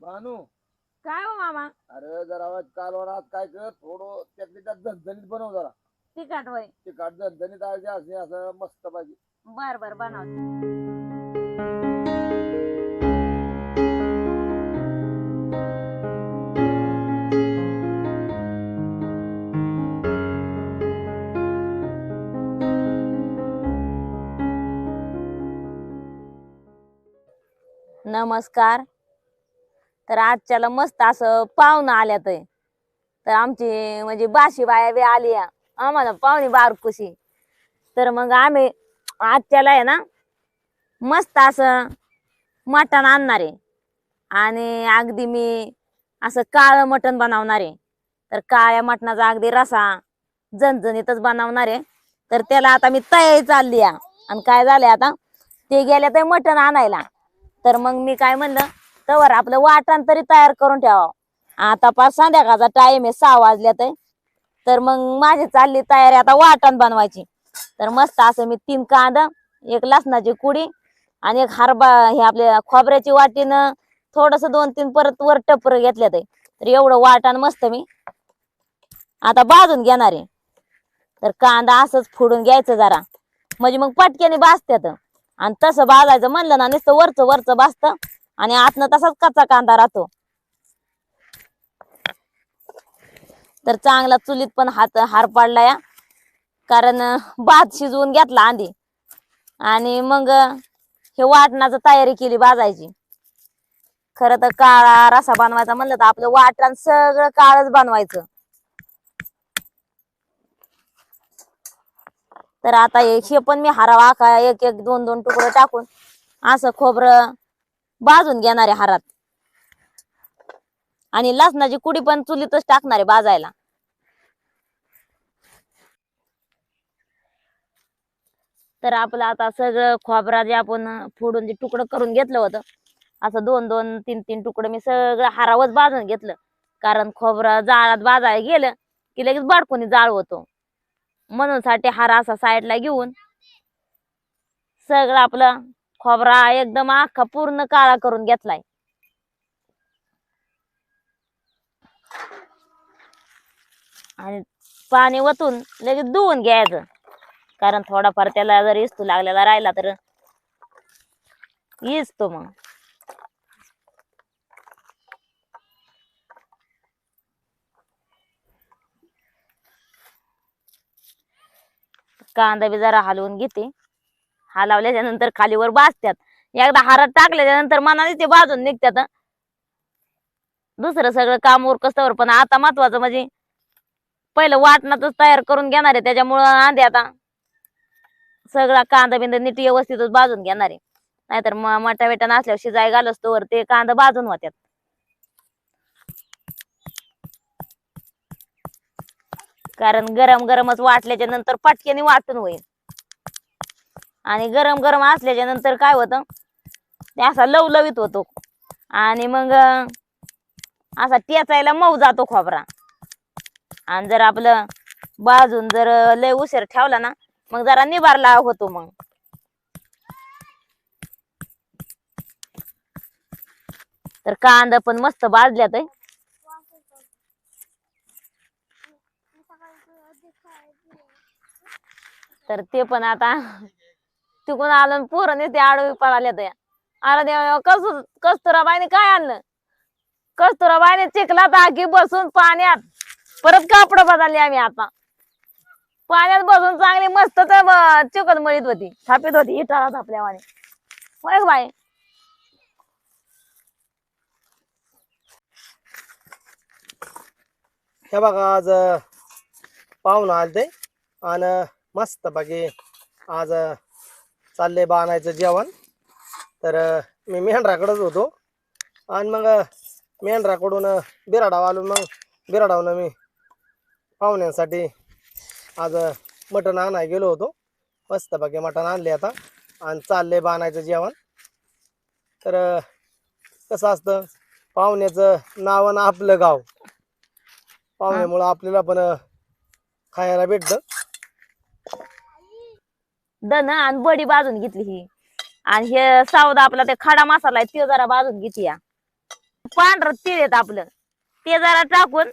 भानू. काय हो मामा? अरे जरा कालवणात काय कर थोडं त्यातली त्यात झणझणीत बनव जरा. तिखट होय. ते काट झणझणीत आहे असे असं मस्त पाहिजे बर बर बनवते नमस्कार. तर आजच्याला मस्त असं पाहुणं आल्यात. आहे. तर आमची म्हणजे बाशी बाया बी आली आहे. आम्हाला पाहुणे बारकुशी. तर मग आम्ही आजच्याला आहे ना मस्त असं मटण आणणार. आहे आणि अगदी मी असं काळं मटण बनवणार. आहे तर काळ्या मटणाचा अगदी रसा झणझणीतच बनवणार. आहे तर त्याला आता मी तयारी चालली आहे. आणि काय झालंय आता ते गेल्या ते मटण आणायला. तर मग मी काय म्हणलं तवर आपलं वाटण तरी तयार करून ठेवावं. आता पार संध्याकाळचा टाइम आहे सहा वाजल्यात आहे. तर मग माझी चालली तयारी आता वाटण बनवायची. तर मस्त असं मी तीन कांदा एक लसणाची कुडी आणि एक हरबा हे आपल्या खोबऱ्याची वाटीनं थोडस दोन तीन परत वर टपर घेतल्यात आहे. तर एवढं वाटण मस्त मी आता भाजून घेणार आहे. तर कांदा असंच फोडून घ्यायचं जरा. म्हणजे मग पटक्याने भाजत्यात. आणि तसं भाजायचं म्हणलं ना नुसतं वरचं वरचं भाजतं. आणि आतनं तसाच कच्चा कांदा राहतो. तर चांगला चुलीत पण हात हार पाडला या. कारण भात शिजवून घेतला आधी. आणि मग हे वाटणाचं तयारी केली बाजायची खरं तर काळा रसा बनवायचा म्हणलं तर आपलं वाटण सगळं काळच बनवायचं. तर आता हे हे पण मी हरावा आखा एक एक दोन दोन तुकडं टाकून असं खोबरं भाजून घेणारे हारात. आणि लसणाची कुडी पण चुलीतच टाकणारे बाजायला भाजायला. तर आपलं आता सगळं खोबरा जे आपण फोडून जे तुकडं करून घेतलं होतं असं दोन दोन तीन तीन तुकडं मी सगळं हारावच भाजून घेतलं. कारण खोबरं जाळात बाजायला गेलं की लगेच बाडकोणी जाळ होतो. म्हणून साठी हार असा साईडला घेऊन सगळं आपलं खोबरा एकदम अख्खा पूर्ण काळा करून घेतलाय. आणि पाणी वतून लगेच धुवून घ्यायचं. कारण थोडाफार त्याला जर इस्तू लागलेला राहिला तर इसतो मग. कांदा बी जरा हलवून घेते. हलवल्याच्या नंतर खालीवर भाजत्यात एकदा हारात टाकल्याच्या नंतर मनाने ते भाजून निघतात दुसरं सगळं काम उरकस्तवर पण आता महत्वाचं म्हणजे पहिलं वाटणातच तयार करून घेणार आहे त्याच्यामुळं आधी आता सगळा कांदा बिंदा नीट व्यवस्थितच भाजून घेणार आहे. नाहीतर म- मटा बेटा नसल्यावर शिजाय घालस तोवर ते कांदा भाजून होत्यात. कारण गरम गरमच वाटल्याच्या नंतर पटक्याने वाटून होईल. आणि गरम गरम असल्याच्या नंतर काय होतं? ते असा लवलवीत होतो. आणि मग असा टेचायला मऊ जातो खोबरा. आणि जर आपलं बाजून जर लय उशीर ठेवला ना मग जरा निभारला होतो मग. तर कांदा पण मस्त भाजल्यात आहे. तर ते पण आता तिकून आलं पोरं नेते आडवी पळाल्या त्या अरे देवा कस कस्तुराबाईने काय आणलं? कस्तुराबाईने चिखला टाकी बसून पाण्यात परत कापड बदलली आम्ही आता. पाण्यात बसून चांगली मस्त तर चिकन मळीत होती थापीत होती इटाळा थापल्यावाने. होय का बाई. हे बघा आज पाहुणा आलते आणि मस्त बाकी आज चाललंय बाणायचं जेवण. तर मी मेंढराकडेच होतो. आणि मग मेंढराकडून बिराडाव आलो. मग बिराडावनं मी पाहुण्यांसाठी आज मटण आणाय गेलो होतो. मस्त बाकी मटण आणले आता. आणि चाललंय बाणायचं जेवण. तर कसं असतं पाहुण्याचं नाव आणि आपलं गाव. पाहुण्यामुळं आपल्याला पण खायला भेटतं. दन आणि बडी भाजून घेतली ही. आणि हे सावदा आपला ते खडा मसाला आहे तो जरा भाजून घेतली या पांढरं तीळ येत आपलं. ते जरा टाकून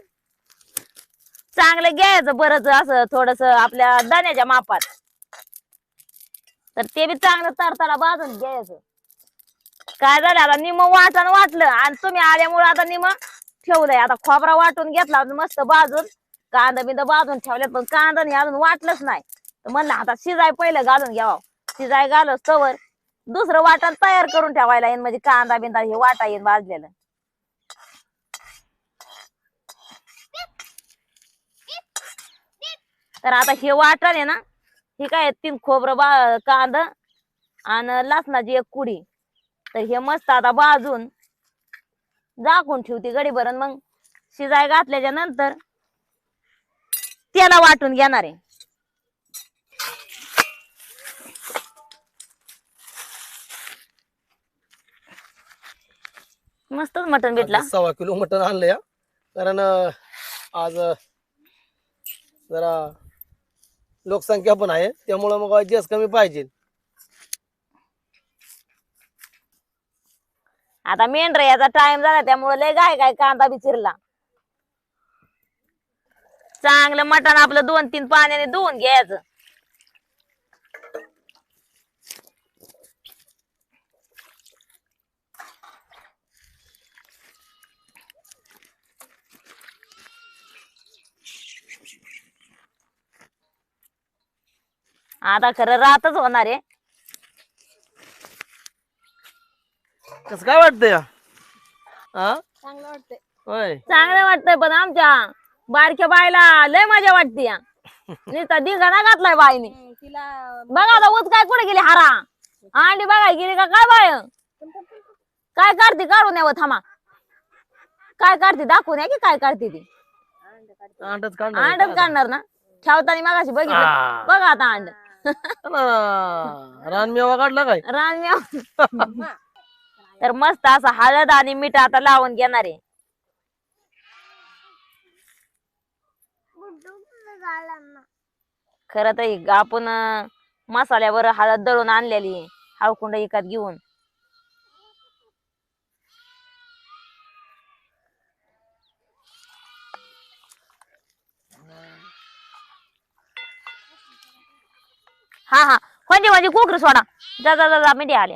चांगलं घ्यायचं बरंच असं थोडस आपल्या दाण्याच्या मापात. तर ते बी चांगलं तरताला भाजून घ्यायचं. काय झालं आता निम वाटण वाटलं आणि तुम्ही आल्यामुळे आता निम ठेवलंय. आता खोबरा वाटून घेतला मस्त भाजून कांदा बिंदा भाजून ठेवल्यात पण कांदा अजून वाटलंच नाही. तर म्हणलं आता शिजाय पहिलं घालून घ्यावं. शिजाय घाल तवर. दुसरं वाटण तयार करून ठेवायला येईन म्हणजे कांदा बिंदा हे वाटा येईन भाजलेलं. तर आता हे वाटण आहे ना हे काय तीन खोबरं बा कांदा आणि लसणाची एक कुडी. तर हे मस्त आता भाजून झाकून ठेवते गडी भरून मग शिजाय घातल्याच्या नंतर त्याला वाटून घेणार आहे. मस्तच मटण भेटला आज सव्वा किलो मटण आणलं या कारण अं, आज अं, जरा लोकसंख्या पण आहे त्यामुळं मग जास्त कमी पाहिजे. आता मेंढर याचा टाइम झाला त्यामुळे लय गाय गाय कांदा बी चिरला. चांगलं मटण आपलं दोन तीन पाण्याने धुवून घ्यायचं. आता खरं रातच होणार आहे. कसं काय वाटतं या हा? चांगलं वाटतंय. होय. चांगलं वाटतंय पण आमच्या बारक्या बायला लय मजा वाटते. या नुसता दिघाना घातलाय बाईने. तिला बघा आता उच काय कुठे गेली हारा? अंडी बघाय गेली का काय बाय काय काढते काढून यावं थांबा. काय काढते दाखवून या की काय काढते ती? अंडच काढ अंडच काढणार ना. ठेवताना मागाशी बघितलं. आ. बघा आता अंड. रानमेवा काढला काय? रान तर मस्त असं हळद आणि मीठ आता लावून घेणार आहे. खरं तर आपण मसाल्यावर हळद दळून आणलेली हळकुंड विकत घेऊन. हा हा. म्हणजे म्हणजे कोकरी सोडा. जा जा जा जा मिठी आल्या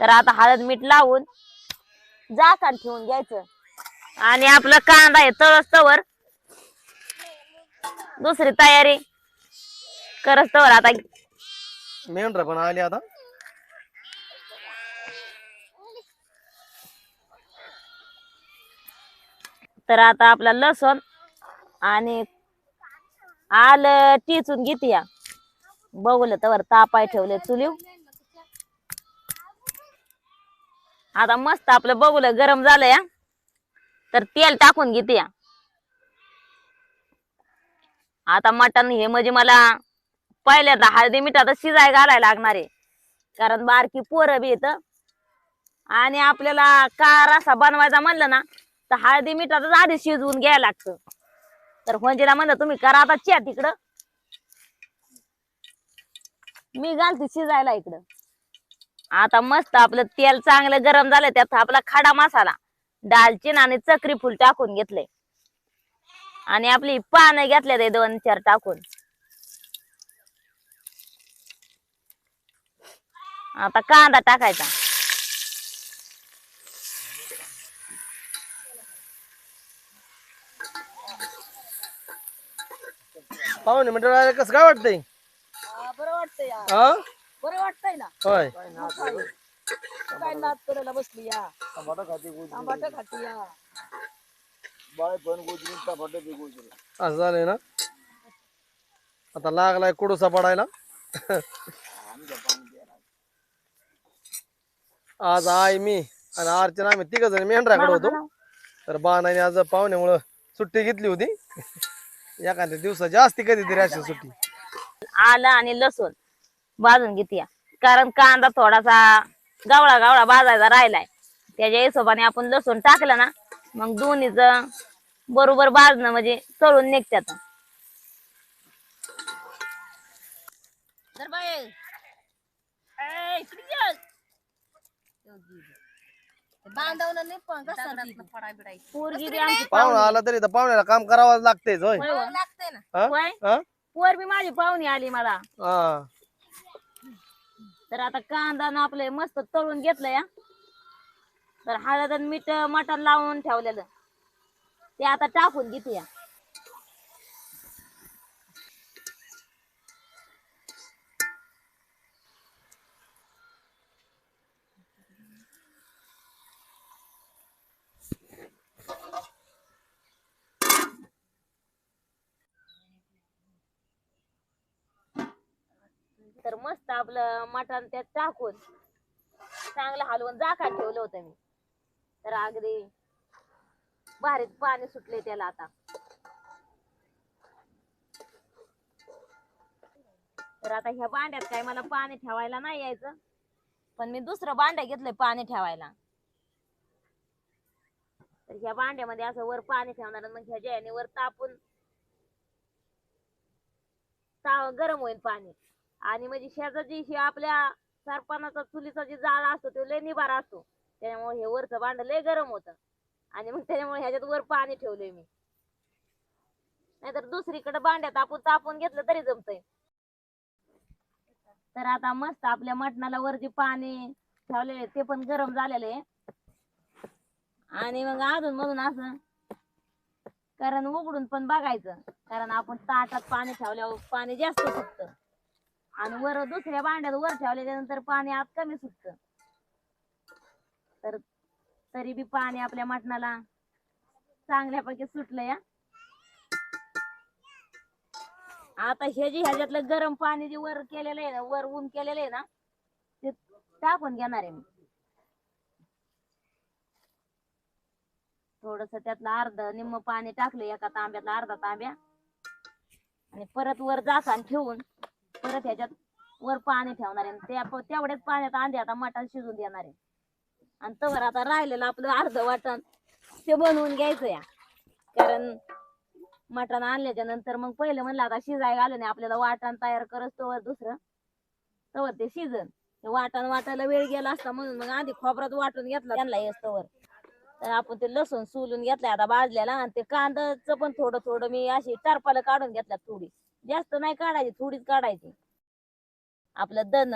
तर आता हळद मीठ लावून झाकण ठेवून घ्यायचं. आणि आपलं कांदा आहे तळस तवर. दुसरी तयारी. करस तवर आता. मेंढर पण आली आता. तर आता आपला लसूण आणि आलं टिचून घेते या. बघलं तर तापाय ठेवले चुलीव आता मस्त आपलं बघलं गरम झालं या. तर तेल टाकून घेते या. आता मटण हे म्हणजे मला पहिल्यांदा हळदी मिठात शिजाय घालायला लागणार आहे. कारण बारकी पोरं बी येत आणि आपल्याला का रसा बनवायचा म्हणलं ना तर हळदी मिठातच आधी शिजवून घ्यायला लागतं. तर म्हणजे म्हणलं तुम्ही करा आता च्या तिकडं. मी घालते शिजायला इकडं. आता मस्त आपलं तेल चांगलं गरम झालं त्यात आपला खडा मसाला दालचिन आणि चक्री फुल टाकून घेतले. आणि आपली पानं घेतले ते दोन चार टाकून. आता कांदा टाकायचा. पाहुणे मंडळ कसं काय वाटतंय? हा, बरं वाटतंय या हा बरं वाटतंय ना. होय. काय नाद करायला बसली या. टमाटा खाते या. बाय पण टमाटा असं झालंय ना? आता लागलाय कुडूसा पडायला. आज आई मी आणि अर्चना आम्ही तिघ जण मेंढराकडे होतो. तर बाणाने आज पाहुण्यामुळं सुट्टी घेतली होती. एखाद्या दिवसा जास्ती कधीतरी अशी सुट्टी. आलं आणि लसूण भाजून घेते कारण कांदा थोडासा गावळा गावळा भाजायचा राहिलाय. त्याच्या हिशोबाने आपण लसूण टाकलं ना मग दोन्हीच बरोबर भाजणं म्हणजे तळून निघत्यात तर बाई, ए, इकडे ये. बांधवलं नाही पण कसं पोरगी बी आमची पाहुणा पाहुणी आला तरी तर पाहुण्याला काम करावं लागतेच होय. होय. हो. लागतंय ना. हा? होय. हा? पोर बी माझी पाहुणी आली मला. हा. तर आता कांदा न आपले मस्त तळून घेतलं या तर हळद आणि मीठ मटण लावून ठेवलेलं. ते आता टाकून घेते या तर मस्त आपलं मटण त्यात टाकून चांगलं हलवून झाकान ठेवलं होतं मी. तर अगदी भारीत पाणी सुटले त्याला आता. तर आता ह्या भांड्यात काय मला पाणी ठेवायला नाही यायचं. पण मी दुसरं भांड्या घेतलंय पाणी ठेवायला. तर ह्या भांड्यामध्ये असं वर पाणी ठेवणार मग ह्या ज्याने वर तापून ता गरम होईल पाणी. आणि म्हणजे शेजाची ही आपल्या सरपणाचा चुलीचा जे जाळा असतो तो लय निभार असतो. त्याच्यामुळे हे वरचं भांड लय गरम होतं. आणि मग त्याच्यामुळे ह्याच्यात वर पाणी ठेवलंय मी. नाहीतर दुसरीकडे भांड्यात आपण तापून घेतलं तरी जमतंय. तर आता मस्त आपल्या मटणाला वर जे पाणी ठेवलेले ते पण गरम झालेले आणि मग अजून मधून असं कारण उघडून पण बघायचं. कारण आपण ताटात पाणी ठेवल्यावर पाणी जास्त सुटतं. आणि वर दुसऱ्या भांड्यात वर ठेवल्याच्या नंतर पाणी आत कमी सुटत. तर तरी बी पाणी आपल्या मटणाला चांगल्यापैकी सुटलं या. आता हे जे ह्याच्यातलं गरम पाणी जे वर केलेलं आहे ना वर ऊन केलेलं आहे ना ते टाकून घेणार आहे मी. थोडस त्यातलं अर्ध निम्म पाणी टाकलं एका तांब्यातला अर्धा तांब्या. आणि परत वर जासान ठेवून परत ह्याच्यात वर पाणी ठेवणार आहे. त्या तेवढ्याच पाण्यात आंधे आता मटण शिजून देणार आहे. आणि तवर आता राहिलेलं आपलं अर्ध वाटण ते बनवून घ्यायचं या. कारण मटण आणल्याच्या नंतर मग पहिलं म्हणलं आता शिजाय घालून नाही. आपल्याला वाटण तयार करत तवर दुसरं. तवर ते शिजन. वाटण वाटायला वेळ गेला असता म्हणून मग आधी खोबरात वाटून घेतला त्यांना येस तवर. तर आपण ते लसूण सोलून घेतलं आता भाजल्याला आणि ते कांद्याचं पण थोडं थोडं मी अशी टरपाला काढून घेतल्या थोडी. जास्त नाही काढायची थोडीच काढायची. आपलं दन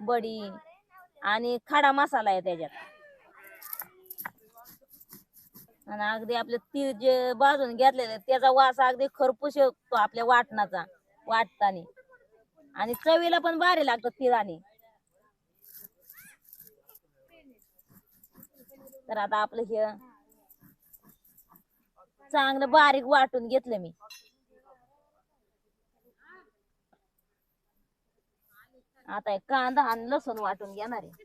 बडी आणि खडा मसाला आहे त्याच्यात. आणि अगदी आपले तीळ जे भाजून घेतलेलं त्याचा वास अगदी खरपूस येतो आपल्या वाटणाचा वाटतानी. आणि चवीला पण भारी लागतं तिळाने तर आता आपलं हे चांगलं बारीक वाटून घेतलं मी. आता एक कांदा आणि लसूण वाटून घेणार आहे.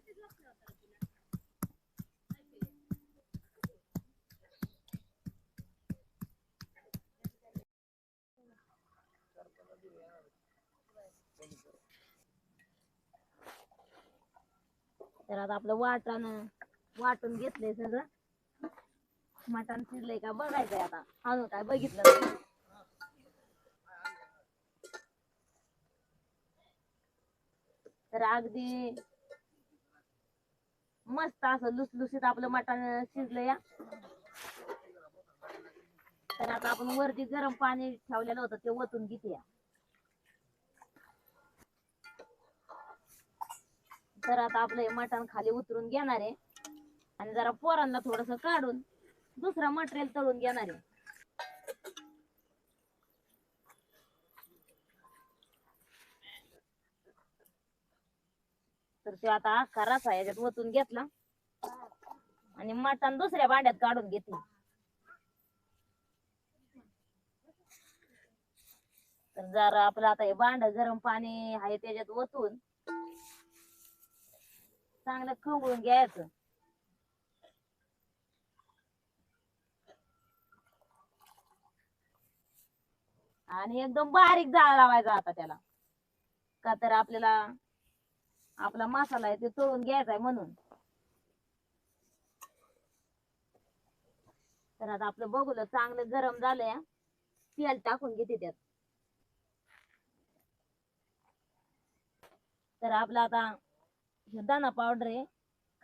तर आता आपलं वाटण वाटून घेतलंय सगळं. मटण फिरलंय का बघायचंय आता. अजून काय बघितलं तर अगदी मस्त असं लुसलुसीत आपलं मटण शिजलं या. तर आता आपण वरती गरम पाणी ठेवलेलं होतं ते ओतून घेते तर आता आपलं हे मटण खाली उतरून घेणार आहे. आणि जरा पोरांना थोडस काढून दुसरा मटेरियल तळून घेणार आहे. तर ते आता अख्खा रसा याच्यात ओतून घेतला. आणि मटण दुसऱ्या भांड्यात काढून घेते तर जर आपलं आता हे भांड गरम पाणी आहे त्याच्यात ओतून चांगलं खवळून घ्यायचं. आणि एकदम बारीक जाळ लावायचा आता त्याला. का तर आपल्याला आपला मसाला आहे ते तळून घ्यायचा आहे म्हणून. तर आता आपलं बघूलं चांगलं गरम झालंय. तेल टाकून घेते त्यात. तर आपला आता हे दाना पावडर आहे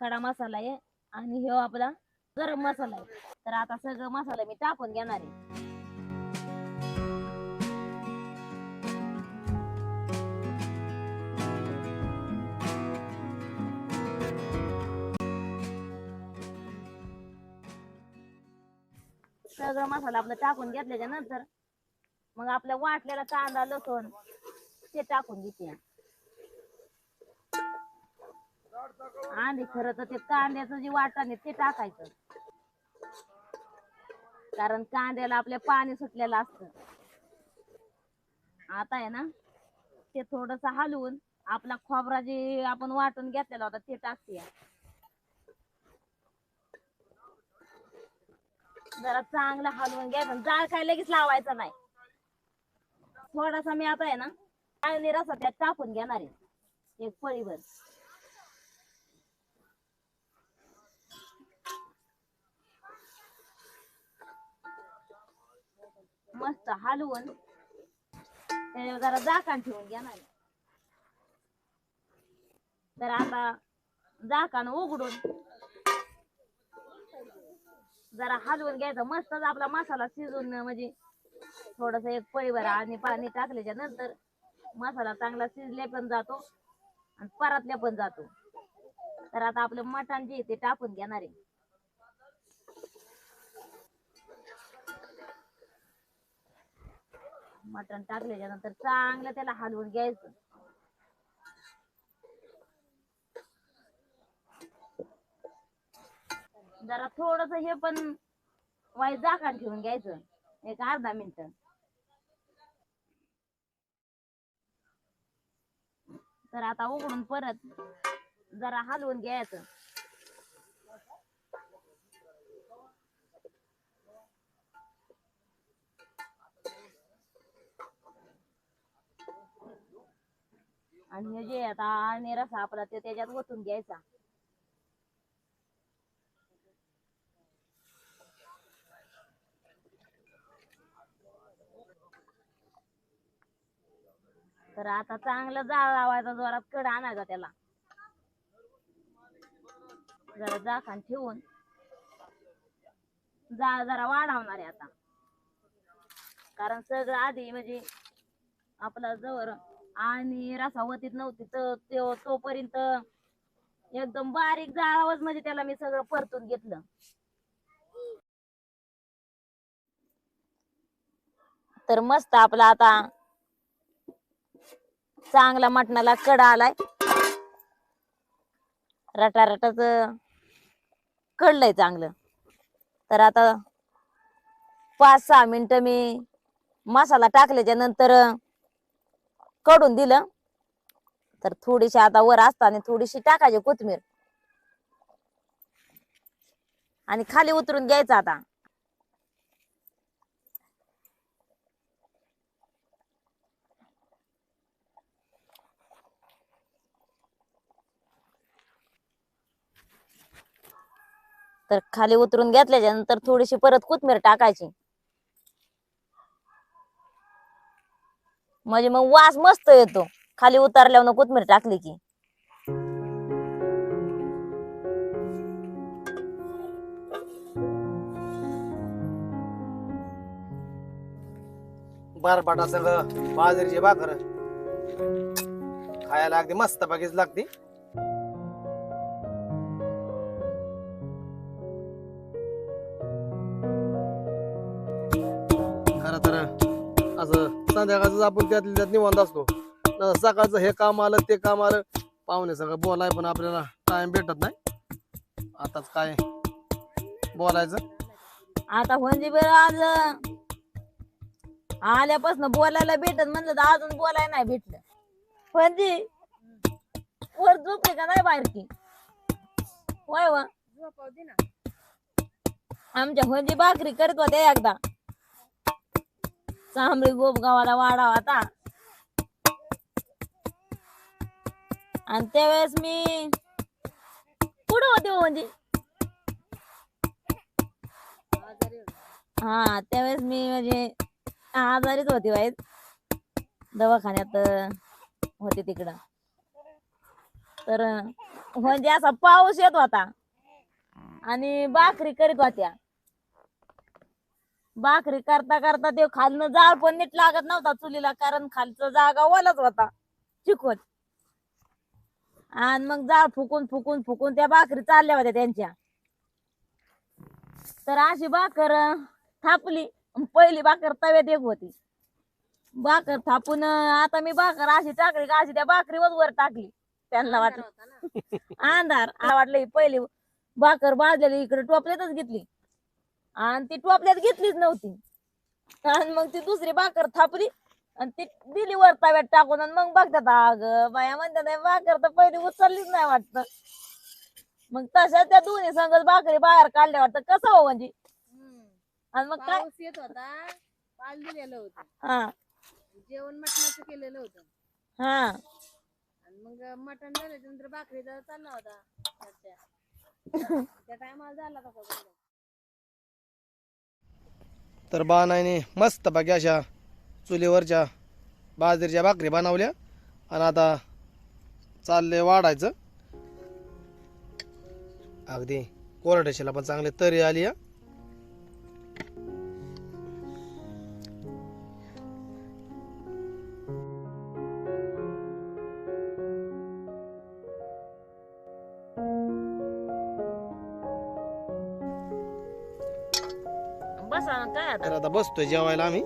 खडा मसाला आहे आणि हे आपला गरम मसाला आहे. तर आता सगळं मसाला मी टाकून घेणार आहे. सगळं मसाला आपला टाकून घेतल्याच्या नंतर मग आपल्या वाटलेला कांदा लसूण ते टाकून घेते. आणि खरं तर ते कांद्याचं जे वाटण ते टाकायचं. कारण कांद्याला आपल्या पाणी सुटलेलं असतं. आता आहे ना ते थोडस हलवून आपला खोबरा जे आपण वाटून घेतलेला होता ते टाकते. जरा चांगलं हलवून घ्यायचं जाळ काय लगेच लावायचं नाही. थोडासा मी आता आहे ना आणि रसा त्यात टाकून घेणार आहे. एक पळीभर मस्त हलवून जरा झाकण ठेवून घेणार आहे. तर आता झाकण उघडून जरा हलवून घ्यायचं. मस्तच आपला मसाला शिजून म्हणजे थोडस एक परिवार आणि पाणी टाकल्याच्या नंतर मसाला चांगला शिजले पण जातो आणि परतल्या पण जातो. तर आता आपलं मटण जे ते टाकून घेणार आहे. मटण टाकल्याच्या नंतर चांगलं त्याला हलवून घ्यायचं. जरा थोडस हे पण वाईट झाकण ठेवून घ्यायचं. एक अर्धा मिनिट. तर आता उघडून परत जरा हलवून घ्यायचं. आणि हे जे आता आणि रसा आपला ते त्याच्यात ओतून घ्यायचा. तर आता चांगलं जाळ लावायचा जोरात कड आणा ग त्याला. जरा जाखान ठेवून. जाळ जरा वाढवणार आहे आता. कारण सगळं आधी म्हणजे आपला जवळ आणि रसावतीत नव्हती तर तो तोपर्यंत एकदम बारीक जाळावच म्हणजे त्याला मी सगळं परतून घेतलं. तर मस्त आपला आता चांगला मटणाला कडा आलाय. रटारटाच कडलंय चांगलं. तर आता पाच सहा मिनिट मी मसाला टाकल्याच्या नंतर कडून दिलं. तर थोडीशी आता वर असताना थोडीशी टाकायची कोथमीर आणि खाली उतरून घ्यायचं आता. तर खाली उतरून घेतल्याच्या नंतर थोडीशी परत कोथमीर टाकायची. म्हणजे मग वास मस्त येतो. खाली उतरल्यावर कोथमीर टाकली की. बारपाटा सगळं बाजरीची भाकर. खायला अगदी मस्त बागीच लागते. संध्याकाळचं आपण त्यातल्या त्यात निवांत असतो. न सकाळचं हे काम आलं ते काम आलं. पाहुणे सगळं बोलाय पण आपल्याला टाइम भेटत नाही. आताच काय बोलायचं? आता म्हणजे बरं आज आल्यापासून बोलायला भेटत म्हणलं तर अजून बोलायला नाही भेटलं. म्हणजे वर झोपले का नाही बाहेर की वय व आमच्या म्हणजे भाकरी करत होत्या एकदा. चांबळी गोपगावाला वाढावा होता. आणि त्यावेळेस मी पुढं होते हो म्हणजे? हा त्यावेळेस मी म्हणजे आजारीच होती बाई. दवाखान्यात होते तिकडं. तर म्हणजे असा पाऊस येत होता. आणि भाकरी करीत होत्या. भाकरी करता करता ते खालनं जाळ पण नीट लागत नव्हता चुलीला कारण खालचा जागा ओलाच होता चिकट आणि मग जाळ फुकून फुकून फुकून त्या भाकरी चालल्या होत्या त्यांच्या. तर अशी भाकर थापली. अन पहिली भाकर तव्यात एक होती. भाकर थापून आता मी भाकर अशी टाकली का अशी त्या भाकरीवर वर टाकली. त्यांना वाटलं. अंधार वाटलं ही पहिली भाकर भाजलेली इकडे टोपल्यातच घेतली. आणि ती टोपल्यात घेतलीच नव्हती. आणि मग ती दुसरी भाकर थापली आणि ती दिली वर तव्यात टाकून आणि मग बघतात अग बाया म्हणतात "नाही, भाकर तर पहिली उचललीच नाही वाटतं. मग तशा त्या दोन्ही संगच भाकरी बाहेर काढल्या वाटतं. कसं हो म्हणजे? आणि मग काय? पाऊस येत होता पाल दिलेलं होतं. हा. जेवण मटणाचं केलेलं होतं. हा. आणि मग मटण झाल्यानंतर भाकरीचा चालला होता. त्या टायमाला झाला बंद. तर बाणाने मस्त बाकी अशा चुलीवरच्या बाजरीच्या भाकरी बनवल्या आणि आता चालले वाढायचं अगदी कोरड्याशीला पण चांगले तरी आली आहे. बसा ना काय आता तर आता बसतोय जेवायला आम्ही.